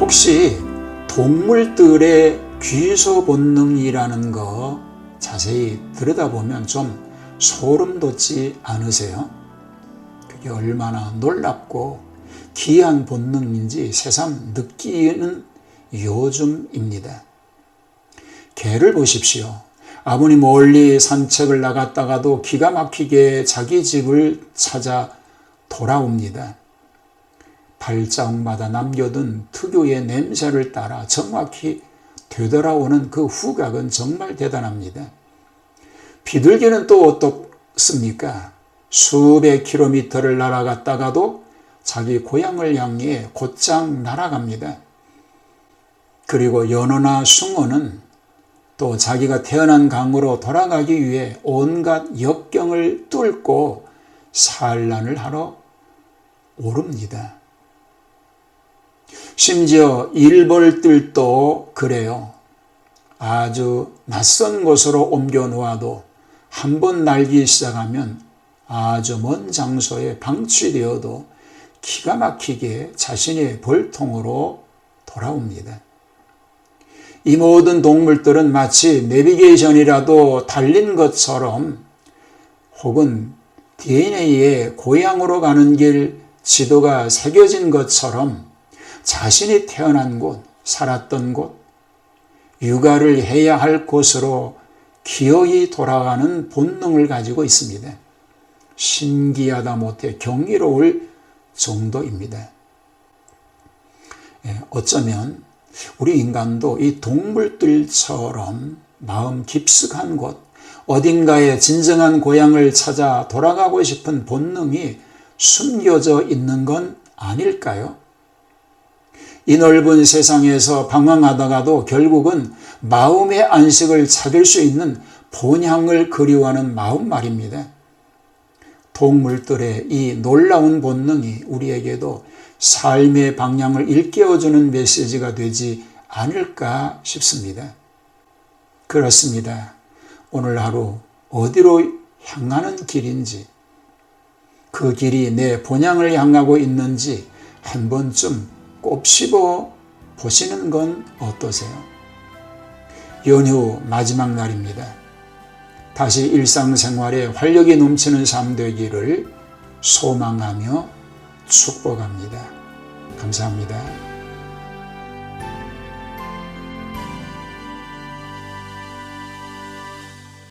혹시 동물들의 귀소 본능이라는 거 자세히 들여다보면 좀 소름 돋지 않으세요? 그게 얼마나 놀랍고 귀한 본능인지 새삼 느끼는 요즘입니다. 개를 보십시오. 아무리 멀리 산책을 나갔다가도 기가 막히게 자기 집을 찾아 돌아옵니다. 발자국마다 남겨둔 특유의 냄새를 따라 정확히 되돌아오는 그 후각은 정말 대단합니다. 비둘기는 또 어떻습니까? 수백 킬로미터를 날아갔다가도 자기 고향을 향해 곧장 날아갑니다. 그리고 연어나 숭어는 또 자기가 태어난 강으로 돌아가기 위해 온갖 역경을 뚫고 산란을 하러 오릅니다. 심지어 일벌들도 그래요. 아주 낯선 곳으로 옮겨 놓아도 한 번 날기 시작하면 아주 먼 장소에 방치되어도 기가 막히게 자신의 볼통으로 돌아옵니다. 이 모든 동물들은 마치 내비게이션이라도 달린 것처럼 혹은 DNA에 고향으로 가는 길 지도가 새겨진 것처럼 자신이 태어난 곳, 살았던 곳, 육아를 해야 할 곳으로 기어이 돌아가는 본능을 가지고 있습니다. 신기하다 못해 경이로울 정도입니다. 예, 어쩌면 우리 인간도 이 동물들처럼 마음 깊숙한 곳, 어딘가에 진정한 고향을 찾아 돌아가고 싶은 본능이 숨겨져 있는 건 아닐까요? 이 넓은 세상에서 방황하다가도 결국은 마음의 안식을 찾을 수 있는 본향을 그리워하는 마음 말입니다. 동물들의 이 놀라운 본능이 우리에게도 삶의 방향을 일깨워주는 메시지가 되지 않을까 싶습니다. 그렇습니다. 오늘 하루 어디로 향하는 길인지, 그 길이 내 본향을 향하고 있는지 한 번쯤 곱씹어 보시는 건 어떠세요? 연휴 마지막 날입니다. 다시 일상생활에 활력이 넘치는 삶 되기를 소망하며 축복합니다. 감사합니다.